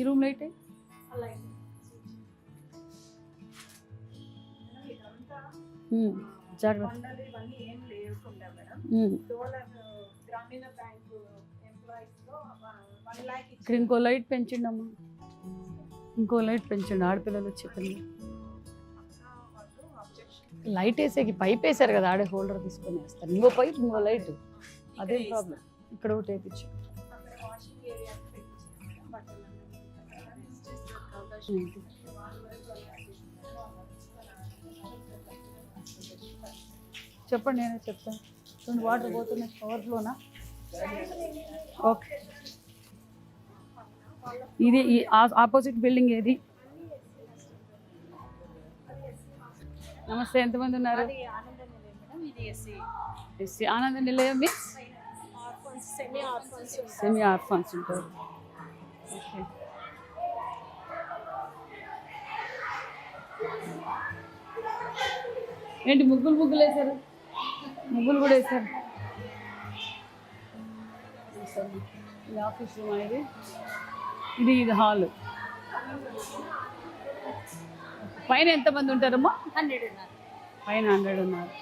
ఈ room light జాగ్రత్త. ఇక్కడ ఇంకో లైట్ పెంచండి అమ్మా ఇంకో లైట్ పెంచండి ఆడపిల్లలు అబ్జెక్షన్ లైట్ వేసేకి పైప్ వేసారు కదా ఆడే హోల్డర్ తీసుకొని వేస్తారు. ఇంకో పైప్ ఇంకో లైట్. అదే ప్రాబ్లం ఇక్కడ ఒకటి వేయించు చెప్పండి నేనే చెప్తాను. చూడండి వాటర్ పోతున్నాయి ఓవర్ఫ్లోనా ఓకే ఇది ఆపోజిట్ బిల్డింగ్ ఏది? నమస్తే ఎంతమంది ఉన్నారు? SC Ananda Nilayam means orphans semi orphans semi orphans ఉంటారు. ఓకే ఏంటి ముగ్గులు ముగ్గులు వేశారు? ముగ్గులు కూడా వేశారు. ఇది ఆఫీస్ రూమ్ ఇది ఇది ఇది హాల్. పైన ఎంతమంది ఉంటారమ్మా? హండ్రెడ్ ఉన్నారు పైన హండ్రెడ్ ఉన్నారు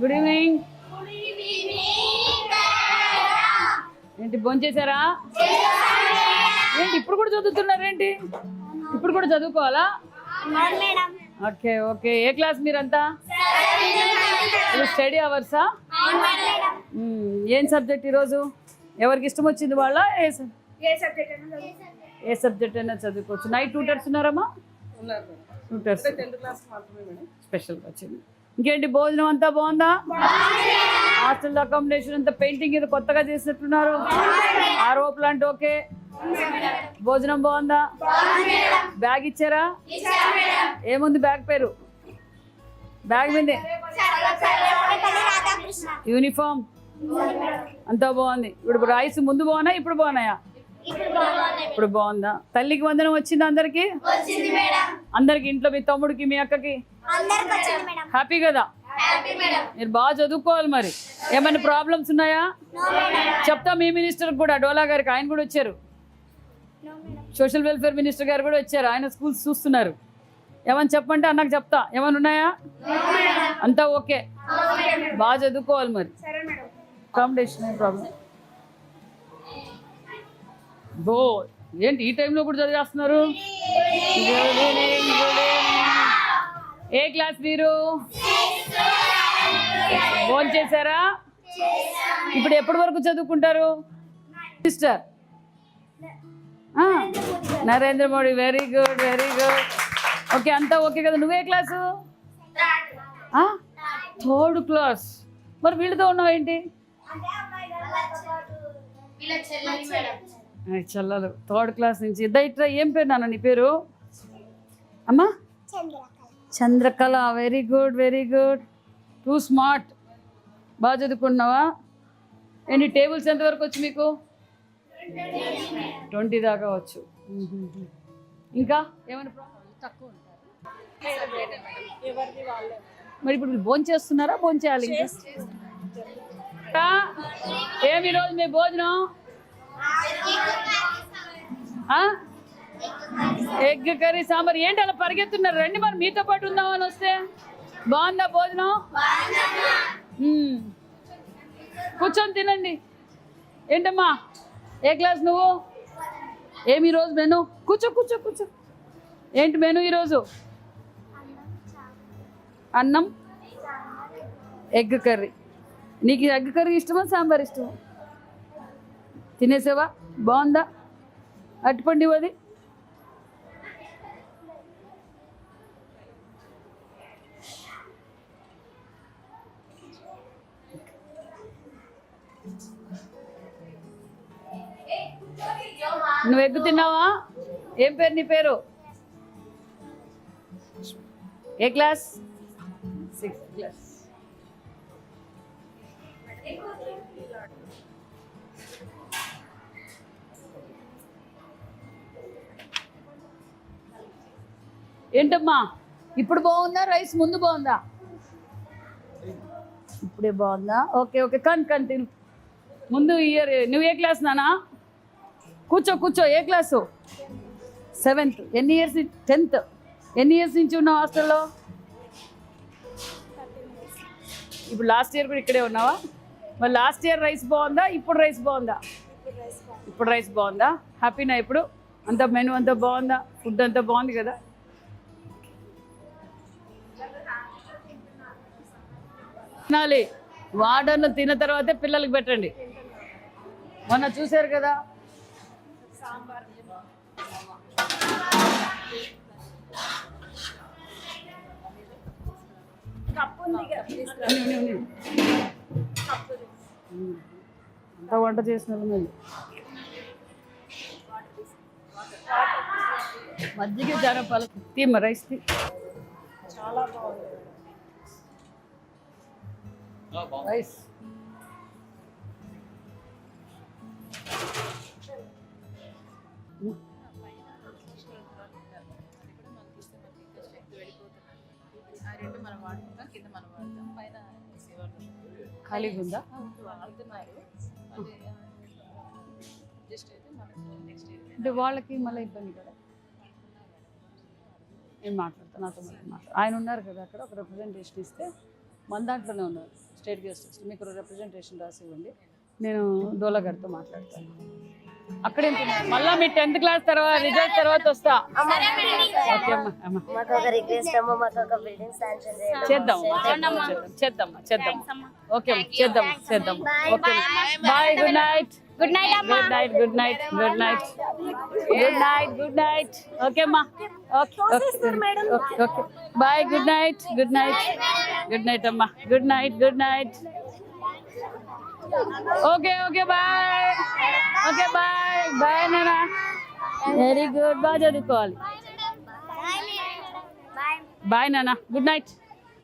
గుడ్ ఈవినింగ్. ఏంటి భోంచేశారా ఏంటి ఇప్పుడు కూడా చదువుతున్నారేంటి ఇప్పుడు కూడా చదువుకోవాలా? Okay okay. ఏ క్లాస్ మీరంతా? స్టడీ అవర్సా. ఏం సబ్జెక్ట్ ఈరోజు? ఎవరికి ఇష్టం వచ్చింది వాళ్ళ? ఏ ఏ సబ్జెక్ట్ అయినా ఏ సబ్జెక్ట్ అయినా చదువుకోవచ్చు. నైట్ ట్యూటర్స్ ఉన్నారమ్మా? ఉన్నారు. ట్యూటర్స్ స్పెషల్గా వచ్చింది. ఇంకేంటి భోజనం అంతా బాగుందా. హాస్టల్ అకామిడేషన్ అంతా పెయింటింగ్ ఇది కొత్తగా చేసినట్టున్నారు. RO plant okay. భోజనం బాగుందా? బ్యాగ్ ఇచ్చారా? ఏముంది బ్యాగ్ పేరు? బ్యాగ్ మీదే. యూనిఫామ్. అంతా బాగుంది. ఇప్పుడు రైస్ ముందు బాగున్నాయి ఇప్పుడు బాగున్నాయా? ఇప్పుడు బాగుందా? తల్లికి వందనం వచ్చిందా అందరికి? అందరికి ఇంట్లో మీ తమ్ముడికి మీ అక్కకి? హ్యాపీ కదా? మీరు బాగా చదువుకోవాలి మరి. ఏమైనా ప్రాబ్లమ్స్ ఉన్నాయా? చెప్తా మీ మినిస్టర్ కూడా డోలా గారికి. ఆయన కూడా వచ్చారు. సోషల్ వెల్ఫేర్ మినిస్టర్ గారు కూడా వచ్చారు. ఆయన స్కూల్స్ చూస్తున్నారు. ఏమని చెప్పంటే అన్నకు చెప్తా. ఏమైనా ఉన్నాయా? అంతా ఓకే. బాగా చదువుకోవాలి మరి. అకామిడేషన్ ప్రాబ్లం బో ఏంటి ఈ టైంలో కూడా చదివేస్తున్నారు. ఏ క్లాస్ మీరు? ఫోన్ చేశారా? ఇప్పుడు ఎప్పటి వరకు చదువుకుంటారు? Sister. Narendra Modi very good very good okay అంతా ఓకే కదా. నువ్వే క్లాసు? థర్డ్ క్లాస్ మరి వీళ్ళతో ఉన్నావు ఏంటి? చల్లదు థర్డ్ క్లాస్ నుంచి. ఇద్దా ఇట్రా ఏం పేరు నాన్న నీ పేరు? అమ్మా? Chandrakala. Very good very good too smart బాగా చదువుకుంటున్నావా? ఎన్ని టేబుల్స్ ఎంతవరకు వచ్చు మీకు? ట్వంటీ దాకా వచ్చు. ఇంకా ఏమైనా తక్కువ మరి ఇప్పుడు మీరు భోజనం చేస్తున్నారా? భోజనం చేయాలి ఇంకా? ఏమి రోజు మీ భోజనం? Egg curry sambar. ఏంటి అలా పరిగెత్తున్నారు? రండి మరి మీతో పాటు ఉందామని వస్తే. బాగుందా భోజనం? కూర్చొని తినండి. ఏంటమ్మా? ఏ క్లాస్ నువ్వు? ఏమి ఈరోజు మెను? కూర్చో కూర్చో కూర్చో. ఏంటి మెను ఈరోజు అన్నం ఎగ్ కర్రీ. నీకు ఎగ్ కర్రీ ఇష్టమా సాంబార్ ఇష్టమా? తినేసావా? బాగుందా? అట్టుపండి అది. నువ్వు ఎగ్గు తిన్నావా? ఏం పేరు నీ పేరు? ఏ క్లాస్? సిక్స్త్ క్లాస్ ఏంటమ్మా? ఇప్పుడు బాగుందా? రైస్ ముందు బాగుందా? ఇప్పుడే బాగుందా? Okay okay. కన్ కన్ తిను. ముందు ఇయర్ నువ్వు ఏ క్లాస్ నానా? కూర్చో కూర్చో ఏ క్లాసు సెవెంత్ ఎన్ని ఇయర్స్ టెన్త్ ఎన్ని ఇయర్స్ నుంచి ఉన్నావు హాస్టల్లో ఇప్పుడు లాస్ట్ ఇయర్ కూడా ఇక్కడే ఉన్నావా? మరి లాస్ట్ ఇయర్ రైస్ బాగుందా? ఇప్పుడు రైస్ బాగుందా? ఇప్పుడు రైస్ బాగుందా? హ్యాపీనా ఇప్పుడు? అంత మెను అంతా బాగుందా? ఫుడ్ అంతా బాగుంది కదా? తినాలి. వాడర్ను తిన్న తర్వాతే పిల్లలకి పెట్టండి. మొన్న చూశారు కదా. అంతా వంట చేసినారు మేము మజ్జిగ జరపాలి తీమ్మ రైస్ తీ చాలా బాగుంది. రైస్. ఖాళీగా ఉందా అంటే వాళ్ళకి మళ్ళీ ఇబ్బంది కదా. నేను మాట్లాడతాను నాతో మాట్లాడు ఆయన ఉన్నారు కదా అక్కడ ఒక రిప్రజెంటేషన్ ఇస్తే మన దాంట్లోనే ఉన్నారు. స్టేట్ గెస్ట్ మీకు రిప్రజెంటేషన్ రాసి ఇవ్వండి. నేను డోలా గారితో మాట్లాడతాను. అక్కడే మళ్ళీ మీ టెన్త్ క్లాస్ తర్వాత రిజల్ట్ తర్వాత వస్తా. ఓకే అమ్మా అమ్మా. మాకు ఒక రిక్వెస్ట్ అమ్మ మాకు ఒక బిల్డింగ్ శాంక్షన్ చేయాలి చేద్దాం చేద్దాం. చేద్దాం ఓకే చేద్దాం చేద్దాం okay bye good night good night good night good night good night good night good night okay అమ్మా. Okay okay okay bye good night good night good night అమ్మా. Good night good night Okay, okay, bye. Okay, bye. Bye, Nana. Very good. Bye, Jadu Bye, Nana. Good night.